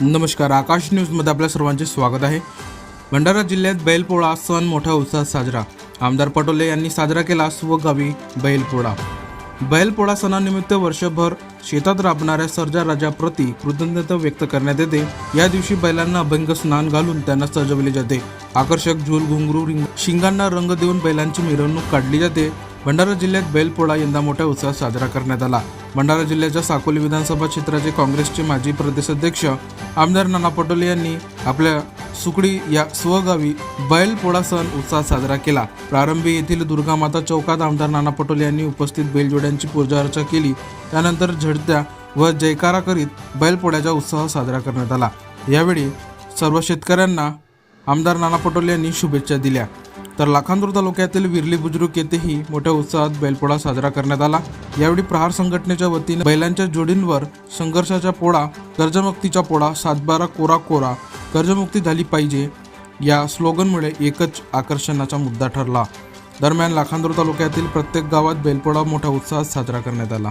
नमस्कार आकाश न्यूजमध्ये आपल्या सर्वांचे स्वागत आहे. भंडारा जिल्ह्यात बैलपोळा सण मोठ्या उत्साहात साजरा. आमदार पटोले यांनी साजरा केला स्वगावी बैलपोळा. बैलपोळा सणानिमित्त वर्षभर शेतात राबणाऱ्या सर्जा राजाप्रती कृतज्ञता व्यक्त करण्यात येते. या दिवशी बैलांना अभंग स्नान घालून त्यांना सजवले जाते. आकर्षक झूल घुंगरू रिंग शिंगांना रंग देऊन बैलांची मिरवणूक काढली जाते. भंडारा जिल्ह्यात बैलपोळा यंदा मोठ्या उत्साहात साजरा करण्यात आला. भंडारा जिल्ह्याच्या साकोली विधानसभा क्षेत्राचे काँग्रेसचे माजी प्रदेशाध्यक्ष आमदार नाना पटोले यांनी आपल्या सुकडी या स्वगावी बैलपोळा सण उत्साहात साजरा केला. प्रारंभी येथील दुर्गामाता चौकात आमदार नाना पटोले यांनी उपस्थित बैलजोड्यांची पूजा अर्चा केली. त्यानंतर झडत्या व जयकारा करीत बैलपोळ्याचा उत्साह साजरा करण्यात आला. यावेळी सर्व शेतकऱ्यांना आमदार नाना पटोले यांनी शुभेच्छा दिल्या. तर लाखांदूर तालुक्यातील विरली बुजुर्ग येथेही मोठ्या उत्साहात बैलपोळा साजरा करण्यात आला. यावेळी प्रहार संघटनेच्या वतीने बैलांच्या जोडींवर संघर्षाचा पोळा कर्जमुक्तीचा पोळा सातबारा कोरा कोरा कर्जमुक्ती झाली पाहिजे या स्लोगनमुळे एकच आकर्षणाचा मुद्दा ठरला. दरम्यान लाखांदूर तालुक्यातील प्रत्येक गावात बैलपोळा मोठ्या उत्साहात साजरा करण्यात आला.